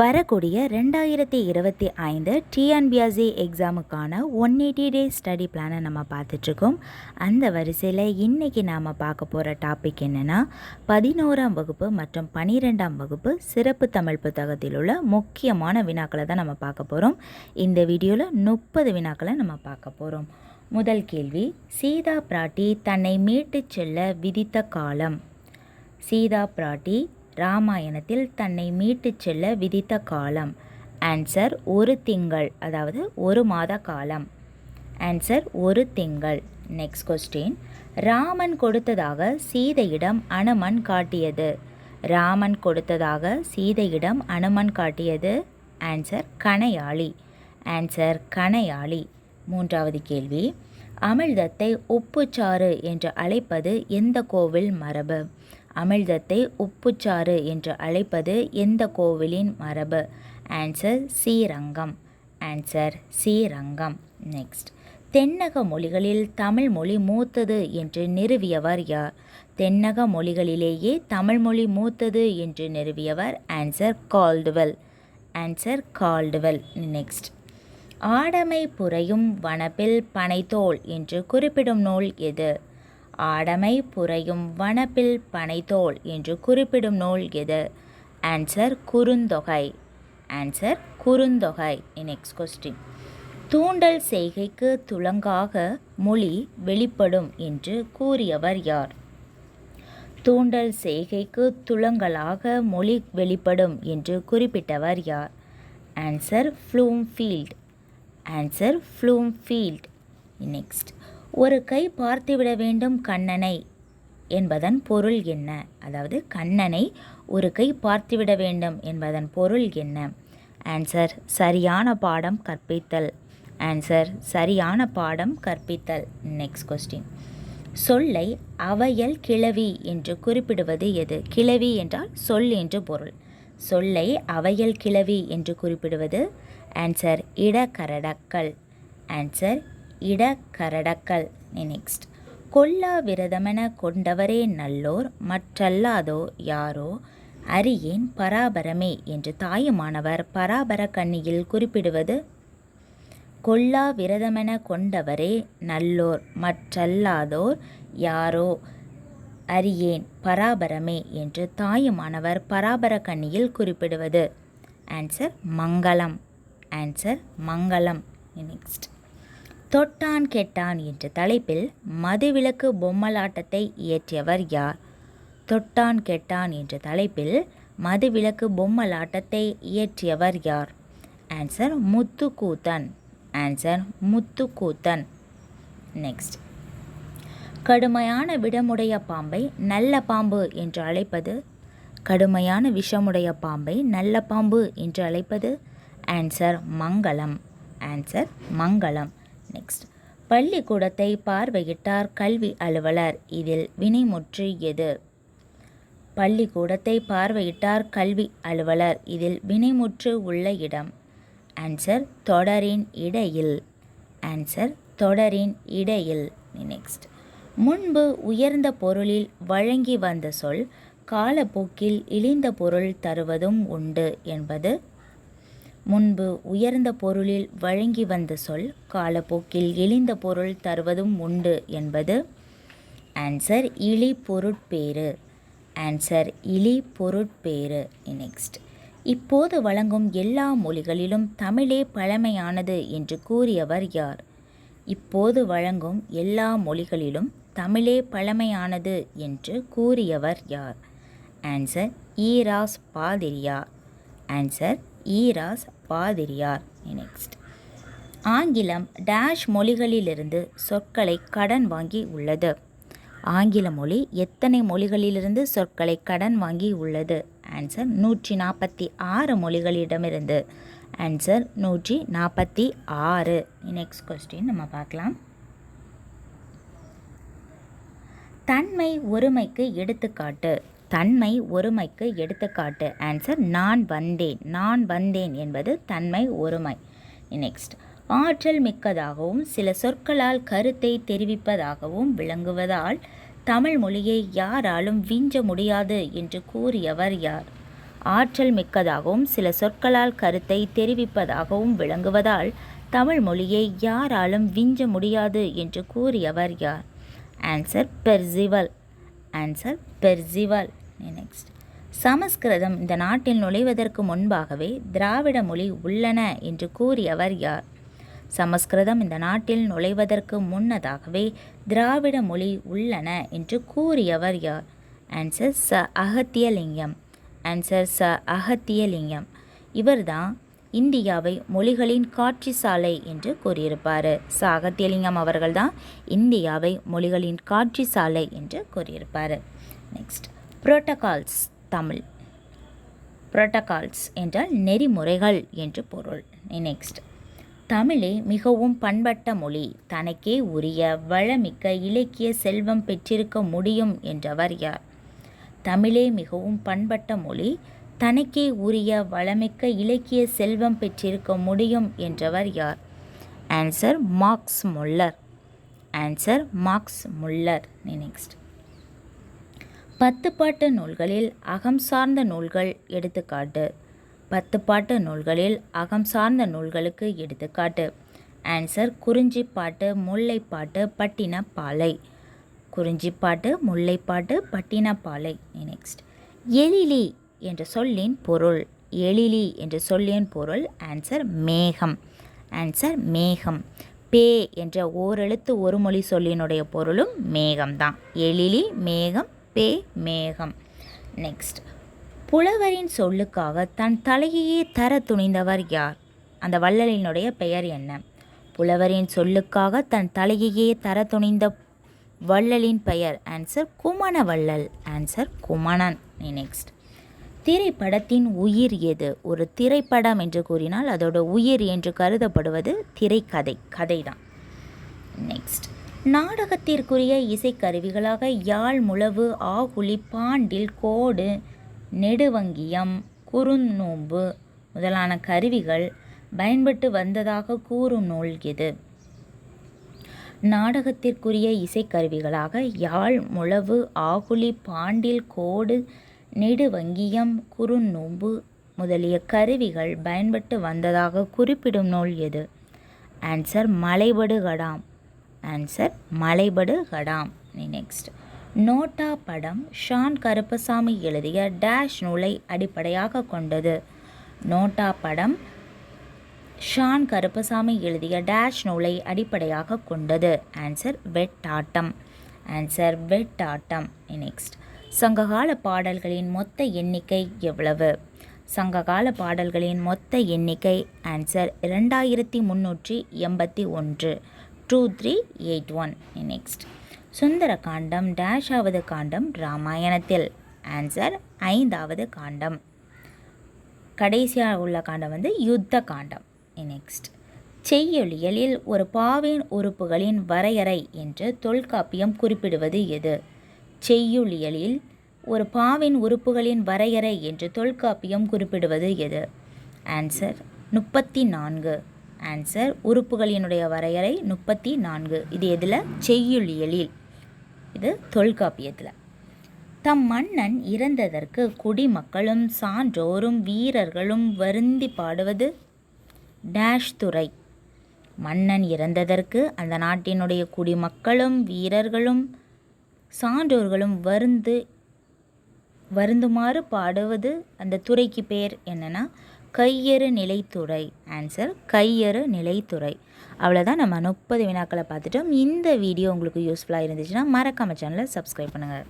வரக்கூடிய ரெண்டாயிரத்தி இருபத்தி ஐந்து டிஎன்பிஎஸ்சி எக்ஸாமுக்கான ஒன் எயிட்டி டே ஸ்டடி பிளானை நம்ம பார்த்துட்ருக்கோம். அந்த வரிசையில் இன்றைக்கி நாம் பார்க்க போகிற டாபிக் என்னென்னா பதினோராம் வகுப்பு மற்றும் பனிரெண்டாம் வகுப்பு சிறப்பு தமிழ் புத்தகத்தில் உள்ள முக்கியமான வினாக்களை தான் நம்ம பார்க்க போகிறோம் இந்த வீடியோவில் முப்பது வினாக்களை நம்ம பார்க்க போகிறோம் முதல் கேள்வி சீதா பிராட்டி தன்னை மீட்டுச் செல்ல விதித்த காலம்? சீதா பிராட்டி ராமாயணத்தில் தன்னை மீட்டுச் செல்ல விதித்த காலம். ஆன்சர் ஒரு திங்கள் அதாவது ஒரு மாத காலம். ஆன்சர் ஒரு திங்கள். நெக்ஸ்ட் கொஸ்டின் ராமன் கொடுத்ததாக சீதையிடம் அனுமன் காட்டியது. ராமன் கொடுத்ததாக சீதையிடம் அனுமன் காட்டியது. ஆன்சர் கணையாளி. ஆன்சர் கணையாளி. மூன்றாவது கேள்வி. அமிழ்தத்தை உப்புச்சாறு என்று அழைப்பது எந்த கோவில் மரபு? அமிழ்தத்தை உப்புச்சாறு என்று அழைப்பது எந்த கோவிலின் மரபு? Answer Srirangam answer Srirangam next தென்னக மொழிகளில் தமிழ் மொழி மூத்தது என்று நிறுவியவர் யார்? தென்னக மொழிகளிலேயே தமிழ் மொழி மூத்தது என்று நிறுவியவர் answer Caldwell answer Caldwell next ஆடமை புறையும் வனப்பில் பனைத்தோல் என்று குறிப்பிடும் நூல் எது? ஆடமை புரையும் வனப்பில் பனைத்தோல் என்று குறிப்பிடும் நூல் எது? Answer Kurunthokai. Answer Kurunthokai. Next question தூண்டல் செய்கைக்கு துளங்காக மொழி வெளிப்படும் என்று கூறியவர் யார்? தூண்டல் செய்கைக்கு துளங்களாக மொழி வெளிப்படும் என்று குறிப்பிட்டவர் யார்? Answer Bloomfield answer Bloomfield next ஒரு கை பார்த்துவிட வேண்டும் கண்ணனை என்பதன் பொருள் என்ன? அதாவது கண்ணனை ஒரு கை பார்த்துவிட வேண்டும் என்பதன் பொருள் என்ன? ஆன்சர் சரியான பாடம் கற்பித்தல். ஆன்சர் சரியான பாடம் கற்பித்தல். நெக்ஸ்ட் கொஸ்டின் சொல்லை அவையல் கிளவி என்று குறிப்பிடுவது எது? கிளவி என்றால் சொல் என்று பொருள். சொல்லை அவையல் கிளவி என்று குறிப்பிடுவது? ஆன்சர் இடக்கரடக்கல். ஆன்சர் இடக்கரடக்கல். நெக்ஸ்ட் கொல்லா விரதமென கொண்டவரே நல்லோர் மற்றல்லாதோ யாரோ? அரியேன் பராபரமே என்று தாயுமானவர் பராபர கண்ணியில் குறிப்பிடுவது? கொல்லா விரதமென கொண்டவரே நல்லோர் மற்றல்லாதோர் யாரோ? அரியேன் பராபரமே என்று தாயுமானவர் பராபர கண்ணியில் குறிப்பிடுவது? ஆன்சர் மங்களம். ஆன்சர் மங்களம். நெக்ஸ்ட் தொட்டான் கெட்டான் என்ற தலைப்பில் மதுவிலக்கு பொம்மலாட்டத்தை இயற்றியவர் யார்? தொட்டான் கெட்டான் என்ற தலைப்பில் மதுவிலக்கு பொம்மலாட்டத்தை இயற்றியவர் யார்? Answer Muthukoothan. Answer Muthukoothan. Next கடுமையான விடமுடைய பாம்பை நல்ல பாம்பு என்று அழைப்பது? கடுமையான விஷமுடைய பாம்பை நல்ல பாம்பு என்று அழைப்பது? ஆன்சர் மங்களம். ஆன்சர் மங்களம். நெக்ஸ்ட் பள்ளிக்கூடத்தை பார்வையிட்டார் கல்வி அலுவலர். இதில் வினைமுற்று எது? பள்ளிக்கூடத்தை பார்வையிட்டார் கல்வி அலுவலர். இதில் வினைமுற்று உள்ள இடம். ஆன்சர் தொடரின் இடையில். ஆன்சர் தொடரின் இடையில். நெக்ஸ்ட் முன்பு உயர்ந்த பொருளில் வழங்கி வந்த சொல் காலப்போக்கில் இழிந்த பொருள் தருவதும் உண்டு என்பது முன்பு உயர்ந்த பொருளில் வழங்கி வந்த சொல் காலப்போக்கில் இழிந்த பொருள் தருவதும் உண்டு என்பது. ஆன்சர் இழி பொருட்பேறு. ஆன்சர் இழி பொருட்பேறு. நெக்ஸ்ட் இப்போது வழங்கும் எல்லா மொழிகளிலும் தமிழே பழமையானது என்று கூறியவர் யார்? இப்போது வழங்கும் எல்லா மொழிகளிலும் தமிழே பழமையானது என்று கூறியவர் யார்? ஆன்சர் ஈராஸ் பாதிரியா ஆன்சர் ஈராஸ் பாதிரியார் நெக்ஸ்ட் ஆங்கிலம் டேஷ் மொழிகளிலிருந்து சொற்களை கடன் வாங்கி உள்ளது. ஆங்கில மொழி எத்தனை மொழிகளிலிருந்து சொற்களை கடன் வாங்கி உள்ளது? ஆன்சர் நூற்றி நாற்பத்தி ஆறு மொழிகளிடமிருந்து. ஆன்சர் நூற்றி நாற்பத்தி ஆறு. நெக்ஸ்ட் கொஸ்டின் நம்ம பார்க்கலாம். தன்மை ஒருமைக்கு எடுத்துக்காட்டு. தன்மை ஒருமைக்கு எடுத்துக்காட்டு. ஆன்சர் நான் வந்தேன். நான் வந்தேன் என்பது தன்மை ஒருமை. நெக்ஸ்ட் ஆற்றல் மிக்கதாகவும் சில சொற்களால் கருத்தை தெரிவிப்பதாகவும் விளங்குவதால் தமிழ் மொழியை யாராலும் விஞ்ச முடியாது என்று கூறியவர் யார்? ஆற்றல் மிக்கதாகவும் சில சொற்களால் கருத்தை தெரிவிப்பதாகவும் விளங்குவதால் தமிழ் மொழியை யாராலும் விஞ்ச முடியாது என்று கூறியவர் யார்? Answer Percival. Answer Percival. Next சமஸ்கிருதம் இந்த நாட்டில் நுழைவதற்கு முன்பாகவே திராவிட மொழி உள்ளன என்று கூறியவர் யார்? சமஸ்கிருதம் இந்த நாட்டில் நுழைவதற்கு முன்னதாகவே திராவிட மொழி உள்ளன என்று கூறியவர் யார்? ஆன்சர் ச. அகத்தியலிங்கம். ஆன்சர் ச. அகத்தியலிங்கம். இவர்தான் இந்தியாவை மொழிகளின் காட்சி சாலை என்று கூறியிருப்பார். ச அகத்தியலிங்கம் அவர்கள்தான் இந்தியாவை மொழிகளின் காட்சி சாலை என்று கூறியிருப்பார். நெக்ஸ்ட் புரோட்டகால்ஸ் தமிழ். புரோட்டகால்ஸ் என்றால் நெறிமுறைகள் என்று பொருள். நெக்ஸ்ட் தமிழே மிகவும் பண்பட்ட மொழி. தனக்கே உரிய வளமிக்க இலக்கிய செல்வம் பெற்றிருக்க முடியும் என்றவர் யார்? தமிழே மிகவும் பண்பட்ட மொழி. தனக்கே உரிய வளமிக்க இலக்கிய செல்வம் பெற்றிருக்க முடியும் என்றவர் யார்? Answer Max Muller. Answer Max Muller. Next பத்து பாட்டு நூல்களில் அகம் சார்ந்த நூல்கள் எடுத்துக்காட்டு. பத்து பாட்டு நூல்களில் அகம் சார்ந்த நூல்களுக்கு எடுத்துக்காட்டு. ஆன்சர் குறிஞ்சிப்பாட்டு முல்லைப்பாட்டு பட்டினப்பாலை குறிஞ்சிப்பாட்டு முல்லைப்பாட்டு பட்டினப்பாலை நெக்ஸ்ட் எழிலி என்ற சொல்லின் பொருள். எழிலி என்ற சொல்லின் பொருள் ஆன்சர் மேகம். ஆன்சர் மேகம். பே என்ற ஓரெழுத்து ஒரு மொழி சொல்லினுடைய பொருளும் மேகம்தான். எழிலி மேகம் பே மேகம். நெக்ஸ்ட் புலவரின் சொல்லுக்காக தன் தலையையே தர துணிந்தவர் யார்? அந்த வள்ளலினுடைய பெயர் என்ன? புலவரின் சொல்லுக்காக தன் தலையையே தர துணிந்த வள்ளலின் பெயர் ஆன்சர் குமண வள்ளல் ஆன்சர் குமணன் நெக்ஸ்ட் திரைப்படத்தின் உயிர் எது? ஒரு திரைப்படம் என்று கூறினால் அதோட உயிர் என்று கருதப்படுவது திரைக்கதை. கதை தான் நெக்ஸ்ட் நாடகத்திற்குரிய இசைக்கருவிகளாக யாழ் முழவு ஆகுலி பாண்டில் கோடு நெடுவங்கியம் குறுநோம்பு முதலான கருவிகள் பயன்பட்டு வந்ததாக கூறும் நூல் இது. நாடகத்திற்குரிய இசைக்கருவிகளாக யாழ் முழவு ஆகுலி பாண்டில் கோடு நெடுவங்கியம் குறுநோம்பு முதலிய கருவிகள் பயன்பட்டு வந்ததாக குறிப்பிடும் நூல் எது answer Malaipadukadam. Answer Malaipadukadam next NOTA படம் ஷான் கருப்பசாமி எழுதிய டேஷ் நூலை அடிப்படையாக கொண்டது. நோட்டா படம் ஷான் கருப்பசாமி எழுதிய டேஷ் நூலை அடிப்படையாக கொண்டது. Answer Vettattam. Answer Vettattam. Next சங்ககால பாடல்களின் மொத்த எண்ணிக்கை எவ்வளவு? சங்ககால பாடல்களின் மொத்த எண்ணிக்கை ஆன்சர் இரண்டாயிரத்தி முன்னூற்றி எண்பத்தி ஒன்று. Two three eight one next Sundara Kandam டேஷாவது காண்டம் ராமாயணத்தில். ஆன்சர் ஐந்தாவது காண்டம். கடைசியாக உள்ள காண்டம் வந்து யுத்த காண்டம் நெக்ஸ்ட் செய்யொலியலில் ஒரு பாவின் உறுப்புகளின் வரையறை என்று தொல்காப்பியம் குறிப்பிடுவது எது? செய்யுளியலில் ஒரு பாவின் உறுப்புகளின் வரையறை என்று தொல்காப்பியம் குறிப்பிடுவது எது? ஆன்சர் முப்பத்தி நான்கு. ஆன்சர் உறுப்புகளினுடைய வரையறை முப்பத்தி நான்கு. இது எதில்? செய்யுளியலில். இது தொல்காப்பியத்தில். தம் மன்னன் இறந்ததற்கு குடிமக்களும் சான்றோரும் வீரர்களும் வருந்தி பாடுவது? டேஷ் துறை. மன்னன் இறந்ததற்கு அந்த நாட்டினுடைய குடிமக்களும் வீரர்களும் சான்றோர்களும் வருந்து வருந்துமாறு பாடுவது? அந்த துறைக்கு பேர் என்னென்னா கையறு நிலைத்துறை. ஆன்சர் கையறு நிலைத்துறை. அவ்வளோதான் நம்ம முப்பது வினாக்களை பார்த்துட்டோம். இந்த வீடியோ உங்களுக்கு யூஸ்ஃபுல்லாக இருந்துச்சுன்னா மறக்காம சேனலை சப்ஸ்கிரைப் பண்ணுங்கள்